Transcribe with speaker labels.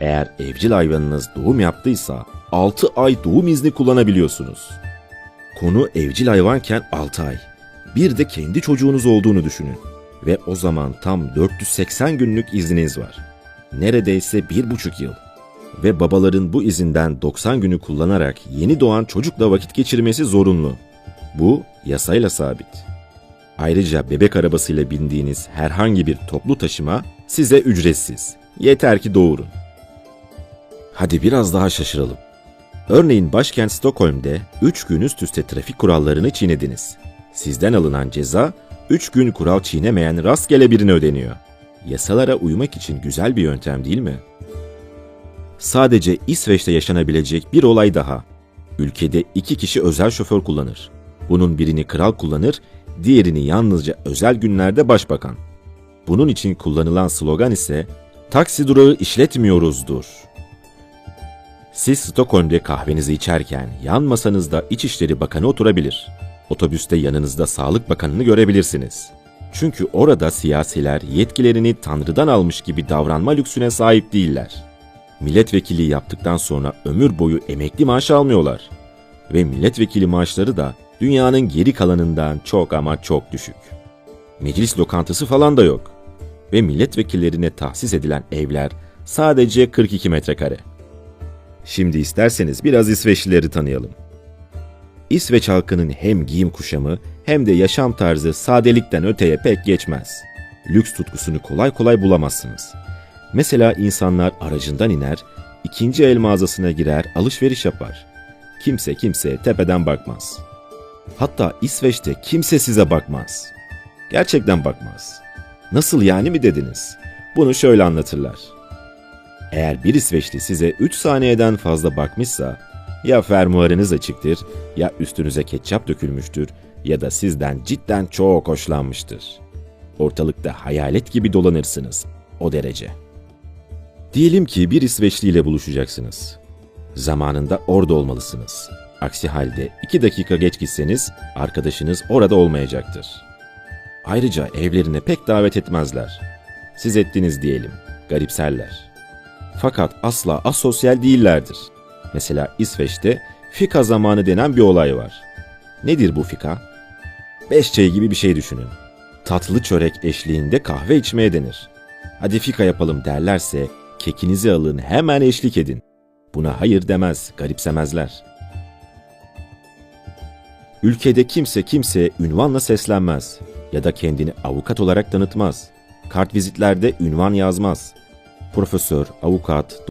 Speaker 1: Eğer evcil hayvanınız doğum yaptıysa 6 ay doğum izni kullanabiliyorsunuz. Konu evcil hayvanken 6 ay. Bir de kendi çocuğunuz olduğunu düşünün. Ve o zaman tam 480 günlük izniniz var. Neredeyse bir buçuk yıl. Ve babaların bu izinden 90 günü kullanarak yeni doğan çocukla vakit geçirmesi zorunlu. Bu yasayla sabit. Ayrıca bebek arabasıyla bindiğiniz herhangi bir toplu taşıma size ücretsiz. Yeter ki doğurun. Hadi biraz daha şaşıralım. Örneğin başkent Stockholm'de 3 gün üst üste trafik kurallarını çiğnediniz. Sizden alınan ceza 3 gün kural çiğnemeyen rastgele birine ödeniyor. Yasalara uymak için güzel bir yöntem değil mi? Sadece İsveç'te yaşanabilecek bir olay daha. Ülkede iki kişi özel şoför kullanır. Bunun birini kral kullanır, diğerini yalnızca özel günlerde başbakan. Bunun için kullanılan slogan ise taksi durağı işletmiyoruzdur. Siz Stockholm'de kahvenizi içerken yan masanızda İçişleri Bakanı oturabilir. Otobüste yanınızda Sağlık Bakanı'nı görebilirsiniz. Çünkü orada siyasiler yetkilerini Tanrı'dan almış gibi davranma lüksüne sahip değiller. Milletvekili yaptıktan sonra ömür boyu emekli maaş almıyorlar. Ve milletvekili maaşları da dünyanın geri kalanından çok ama çok düşük. Meclis lokantası falan da yok. Ve milletvekillerine tahsis edilen evler sadece 42 metrekare. Şimdi isterseniz biraz İsveçlileri tanıyalım. İsveç halkının hem giyim kuşamı hem de yaşam tarzı sadelikten öteye pek geçmez. Lüks tutkusunu kolay kolay bulamazsınız. Mesela insanlar aracından iner, ikinci el mağazasına girer, alışveriş yapar. Kimse kimseye tepeden bakmaz. Hatta İsveç'te kimse size bakmaz. Gerçekten bakmaz. Nasıl yani mi dediniz? Bunu şöyle anlatırlar. Eğer bir İsveçli size 3 saniyeden fazla bakmışsa ya fermuarınız açıktır ya üstünüze ketçap dökülmüştür ya da sizden cidden çok hoşlanmıştır. Ortalıkta hayalet gibi dolanırsınız. O derece. Diyelim ki bir İsveçli ile buluşacaksınız. Zamanında orada olmalısınız. Aksi halde 2 dakika geç gitseniz arkadaşınız orada olmayacaktır. Ayrıca evlerine pek davet etmezler. Siz ettiniz diyelim, garipserler. Fakat asla asosyal değillerdir. Mesela İsveç'te fika zamanı denen bir olay var. Nedir bu fika? Beş çay gibi bir şey düşünün. Tatlı çörek eşliğinde kahve içmeye denir. Hadi fika yapalım derlerse kekinizi alın hemen eşlik edin. Buna hayır demez, garipsemezler. Ülkede kimse kimseye ünvanla seslenmez ya da kendini avukat olarak tanıtmaz. Kartvizitlerde ünvan yazmaz. Profesör, avukat,